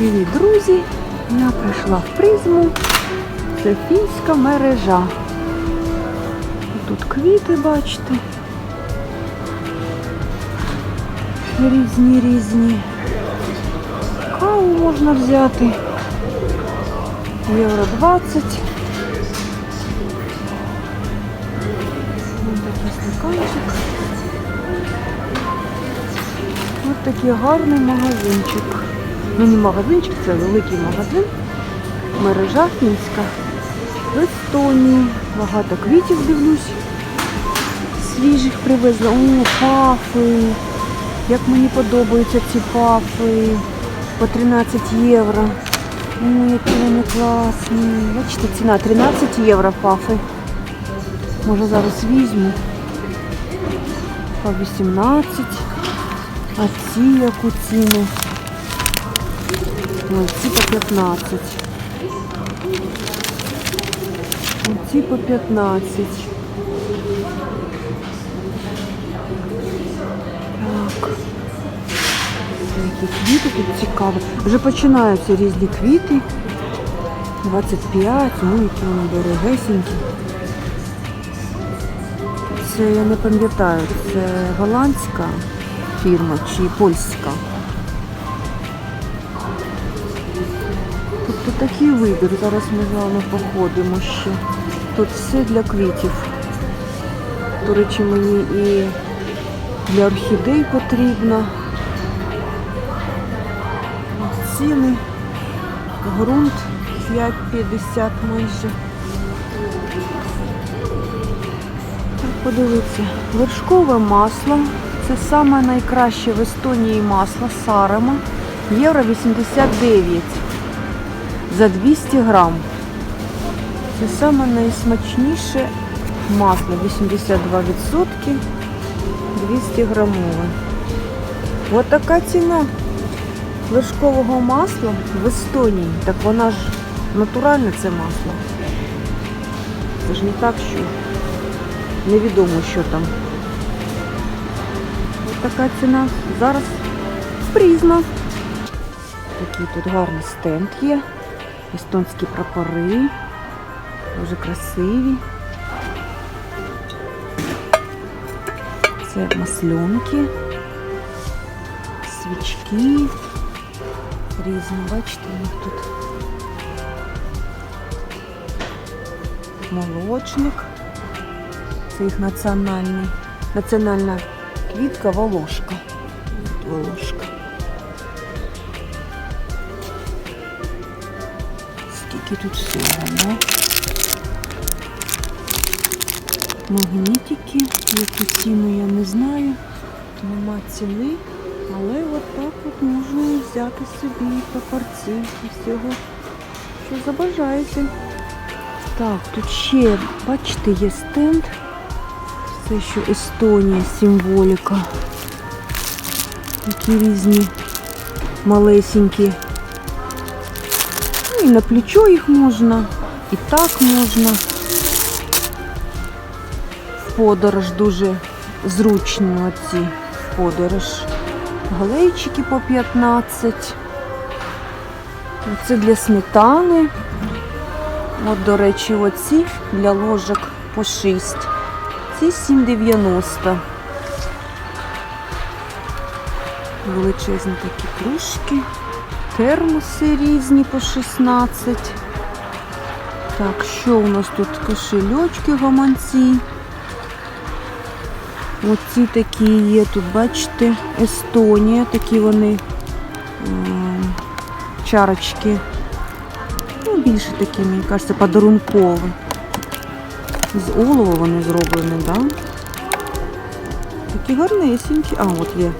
Привіт, друзі! Я прийшла в призму. Це фінська мережа. Тут квіти, бачите. Різні різні. Каву можна взяти. Євро 20. Ось такий стаканчик. Ось такий гарний магазинчик. Ну не магазинчик, це великий магазин. Мережа фінська. В Естонії. Багато квітів дивлюсь. Свіжих привезли. О, пафи. Як мені подобаються ці пафи. По 13 євро. Ой, які вони класні. Бачите, ціна 13 євро пафи. Може зараз візьму. По 18. А ці яку ціну? Ці по 15. Ці по 15. Так. Які квіти тут цікаві. Вже починаються різні квіти. 25, ну які вони дорогесенькі. Це я не пам'ятаю, це голландська фірма чи польська. Тобто такий вибір. Зараз ми з вами походимо ще. Тут все для квітів. До речі, мені і для орхідей потрібно. Ціни. Грунт 5,50 майже. Так, подивіться. Вершкове масло. Це саме найкраще в Естонії масло Сарема. Євро 89 за 200 грам. Це саме найсмачніше масло 82%, 200 грамове. Ось така ціна вершкового масла в Естонії. Так вона ж натуральне це масло. Це ж не так, що невідомо, що там. Ось така ціна. Зараз прізна. Такий тут гарний стенд є. Естонські прапори. Дуже красиві. Це масленки, свічки. Різні, бачите, у них тут молочник. Це їх національний, національна квітка волошка. От Волошка. Скільки тут всього, да? Магнітики, яку ціну я не знаю. Нема ціни, але от от можна взяти собі прапорці всього, що забажаєте. Так, тут ще, бачите, є стенд. Це що Естонія, символіка. Такі різні малесенькі. І на плечо їх можна, і так можна. В подорож дуже зручно ці в подорож. Галейчики по 15. Це для сметани. От, до речі, оці для ложок по 6. Ці 7,90. Величезні такі кружки. Термоси різні по 16. Так, що у нас тут? Кошельочки, гаманці. Оці такі є тут, бачите, Естонія, такі вони чарочки. Ну, більше такі, мені кажеться, подарункові. З олова вони зроблені, так? Да? Такі гарнесенькі. А, от є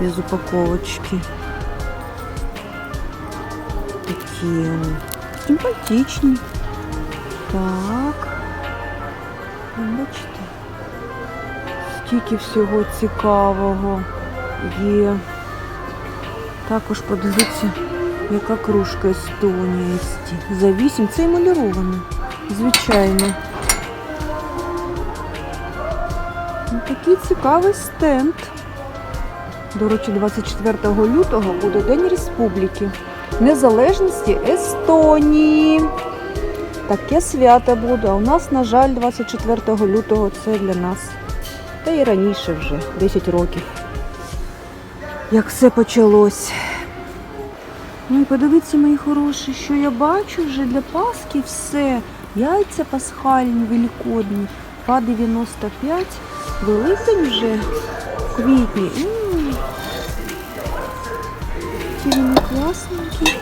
без упаковочки. Вони. Симпатичні. Так. Бачите? Скільки всього цікавого є. Також подивіться, яка кружка Естонія. є. За 8. Це емаліровано. Звичайно. Ну, Такий цікавий стенд. До речі, 24 лютого буде День Республіки. Незалежності Естонії. Таке свято буде. А у нас, на жаль, 24 лютого це для нас. Та і раніше вже, 10 років. Як все почалось. Ну і подивіться, мої хороші, що я бачу вже для Пасхи все. Яйця пасхальні, великодні. По 95. Великдень вже квітні. Які вони класненькі.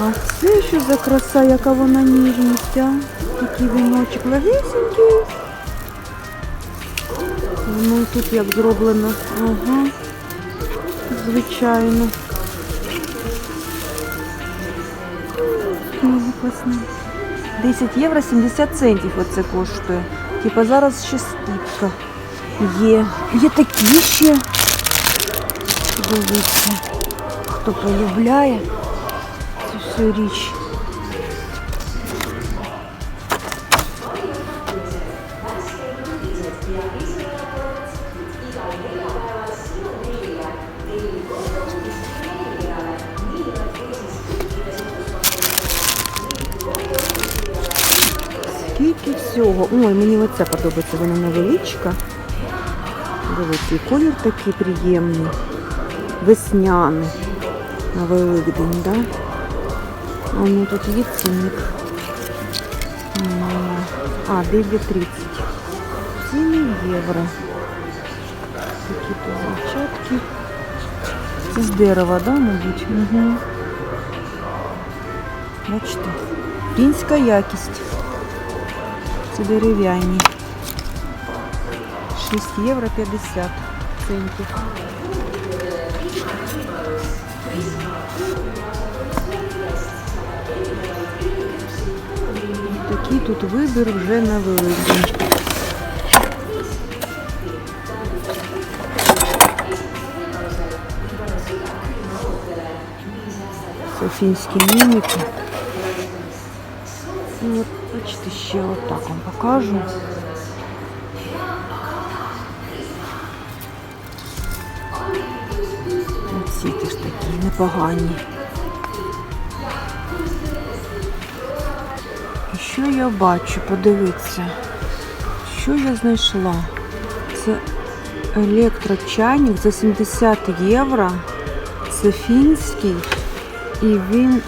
А це що за краса, яка вона ніжність, а? Такий віночок легесенький. Воно тут як зроблено. Ага. Звичайно. Дуже класно. 10 євро 70 центів оце коштує. Типа зараз ще скидка є. Є такі ще. Дивіться, хто полюбляє цю всю річ. Скільки всього. Ой, мені оце подобається, вона невеличка. Дивіться, і колір такий приємний. Весняний. На Великдень, да? А ну тут є цінник. А, 9,30. 7 євро. Такі тут зачатки. Це з дерева, да, мабуть? Угу. Бачите? Фінська якість. Це дерев'яні. 6 євро 50 центів. Такий тут вибір вже на Великдень. Це фінські мініки. Ну, от, бачите, ще отак вам покажу. Ці теж такі непогані. Що я бачу? Подивіться, що я знайшла. Це електрочайник за 70 євро. Це фінський. І він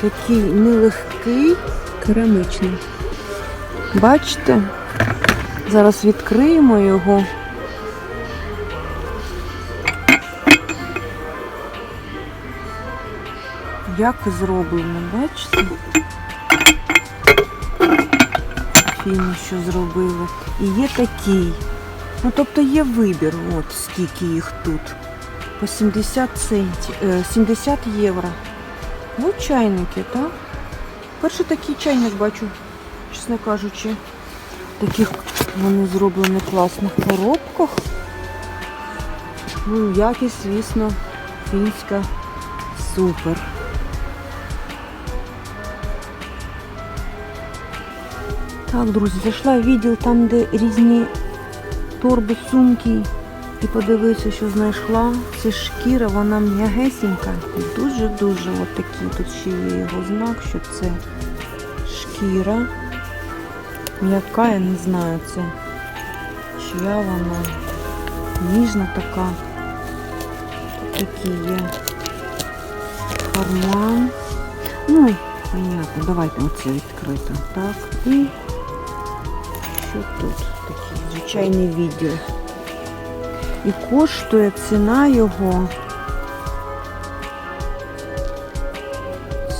такий нелегкий, керамичний. Бачите? Зараз відкриємо його. Як зроблено, бачите? Фіні, що зробили. І є такий. Ну, тобто є вибір, от скільки їх тут. По 70 центів, е, 70 євро. Ось чайники, так? Перший такий чайник бачу, чесно кажучи. Таких вони зроблені класних коробках. Ну, якість, звісно, фінська супер. Так, друзі, зайшла в відділ там, де різні торби, сумки. І подивися, що знайшла. Це шкіра, вона м'ягесенька. Дуже-дуже от такі. Тут ще є його знак, що це шкіра. М'яка, я не знаю, це чия вона. Ніжна така. Такі є. Карман. Ну, понятно, давайте оце відкрито. Так. І що тут? Такий звичайний відділ. І коштує ціна його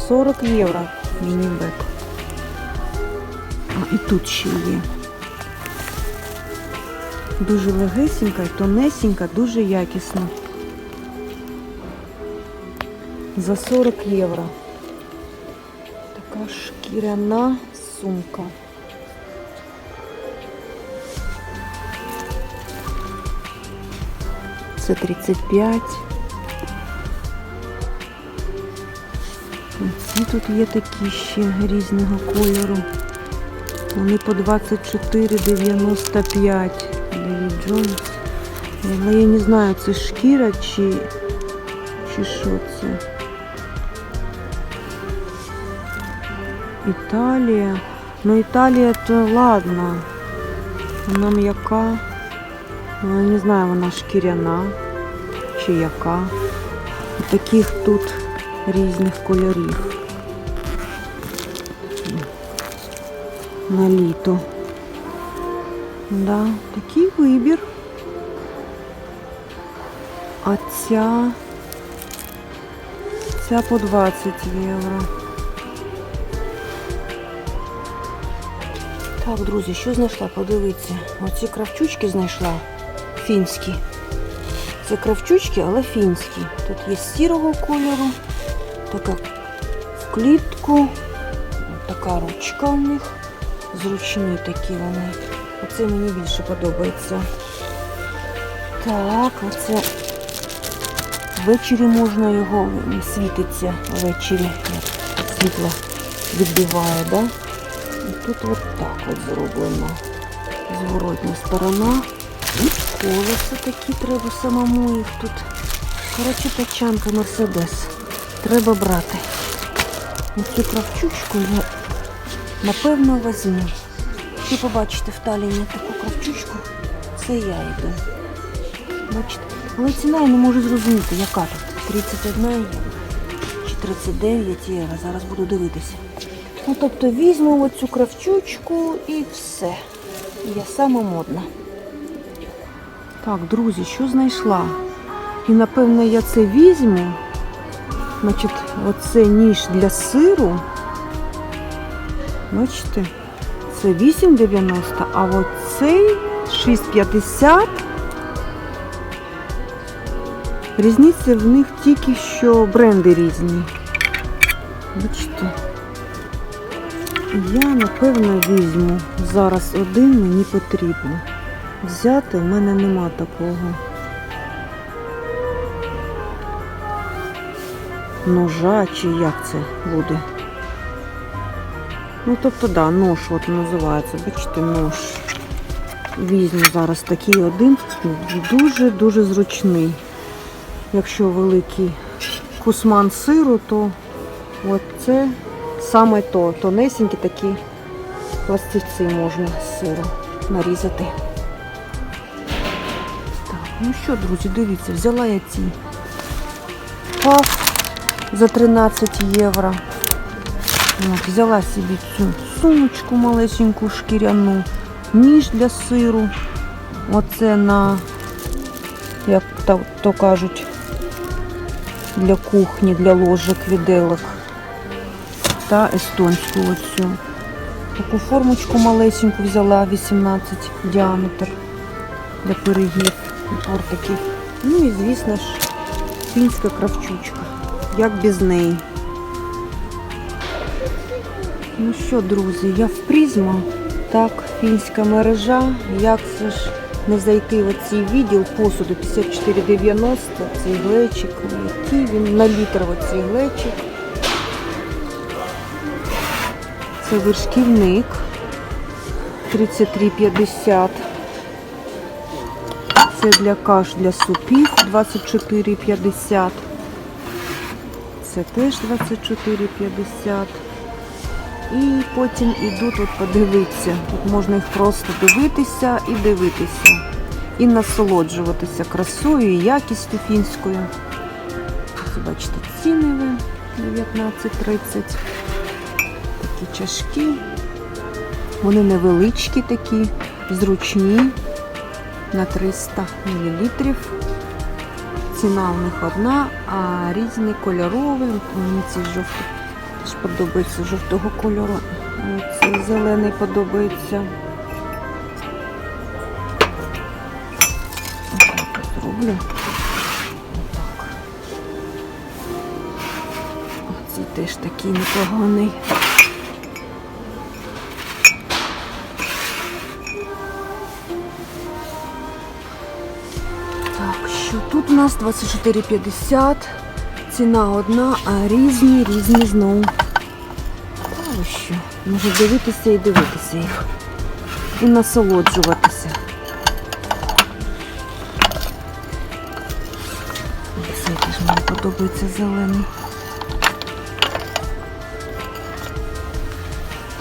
40 євро мінібек. А, і тут ще є. Дуже легесенька, тонесенька, дуже якісна. За 40 євро. Така шкіряна сумка. Це 35. Ці тут є такі ще різного кольору. Вони по 24,95. Девід Джонс. Але я не знаю, це шкіра чи, чи що це. Італія. Ну Італія то ладно. Вона м'яка. Ну, не знаю, вона шкіряна чи яка. Таких тут різних кольорів. На літо. Да, такий вибір. А ця, ця по 20 євро. Так, друзі, що знайшла? Подивіться. Оці кравчучки знайшла. Фінські. Це кравчучки, але фінські. Тут є сірого кольору, така в клітку, така ручка у них. Зручні такі вони. Оце мені більше подобається. Так, оце ввечері можна його світиться ввечері. Світло відбиває, да? І тут от так от зроблено. Зворотня сторона. Колеса такі треба самому їх тут. Коротше, тачанка Мерседес. Треба брати. Оцю кравчучку я напевно візьму. Ви побачите в Таліні таку кравчучку. Це я йду. Бачите? Але ціна я не можу зрозуміти, яка тут. 31 євро чи 39 євро. Зараз буду дивитися. Ну, тобто візьму оцю кравчучку і все. Я сама модна. Так, друзі, що знайшла? І напевно я це візьму. Значить, оце ніж для сиру. Бачите, це 8,90, а оцей 6,50. Різниця в них тільки що бренди різні. Бачите. Я напевно візьму. Зараз один мені потрібно. Взяти в мене нема такого. Ножа чи як це буде? Ну, тобто, да, нож от називається. Бачите, нож. Візьму зараз такий один. Дуже-дуже зручний. Якщо великий кусман сиру, то от це саме то. Тонесенькі такі пластівці можна з сиру нарізати. Ну що, друзі, дивіться, взяла я ці паф за 13 євро. От, взяла собі цю сумочку малесеньку шкіряну, ніж для сиру. Оце на, як то, кажуть, для кухні, для ложок, віделок. Та естонську оцю. Таку формочку малесеньку взяла 18 діаметр для пирогів тортиків. Ну і звісно ж фінська кравчучка. Як без неї. Ну що, друзі, я в призма. Так, фінська мережа. Як це ж не зайти в цей відділ посуду 54,90. Цей глечик. Який він на літр оцей глечик. Це вершківник 33,50. Це для каш для супів 24,50. Це теж 24,50. І потім ідуть, от подивитися. Тут можна їх просто дивитися і дивитися. І насолоджуватися красою і якістю фінською. Ось бачите, ціни ви 19,30. Такі чашки. Вони невеличкі такі, зручні на 300 мл. Ціна у них одна, а різні кольорові. Мені цей жовтий теж подобається жовтого кольору. Цей зелений подобається. Отак от зроблю. Цей теж такий непоганий. У нас 24,50. Ціна одна, а різні, різні знову. Та що? Можу дивитися і дивитися їх. І насолоджуватися. теж мені подобається зелений.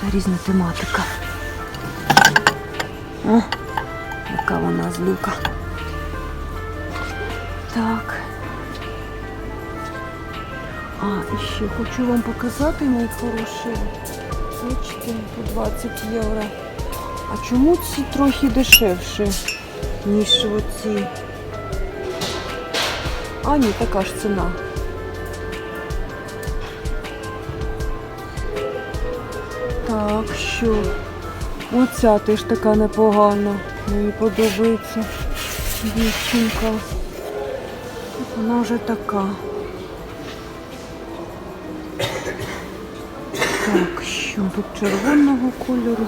Та різна тематика. О, яка вона злюка. Так. А, і ще хочу вам показати, мої хороші. Свічки по 20 євро. А чому ці трохи дешевші, ніж оці? А, ні, така ж ціна. Так, що? Оця теж така непогана. Мені подобається дівчинка. Вона вже така. Так, що тут червоного кольору?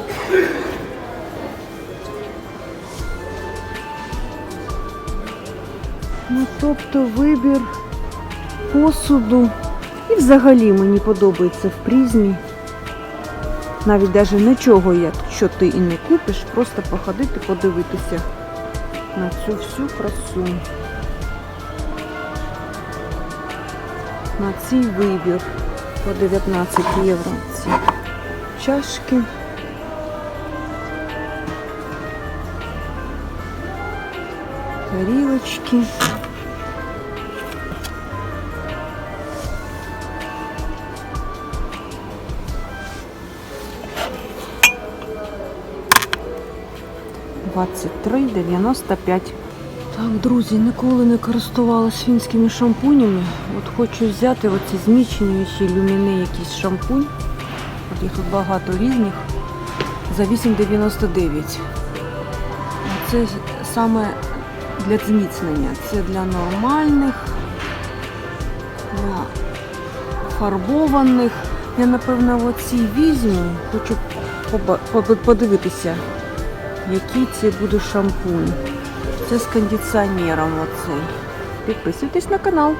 Ну, тобто вибір посуду. І взагалі мені подобається в призмі. Навіть навіть нічого, якщо ти і не купиш, просто походити, подивитися на цю всю красу. На цей вибір по 19 євро ці чашки. Тарілочки. Двадцять три дев'яносто п'ять. Так, друзі, ніколи не користувалась фінськими шампунями. От хочу взяти оці зміченіші люміни якийсь шампунь. От їх тут багато різних. За 8,99. Це саме для зміцнення. Це для нормальних, для фарбованих. Я, напевно, оці візьму. Хочу подивитися, який це буде шампунь. Це з кондиціонером оцей. Підписуйтесь на канал.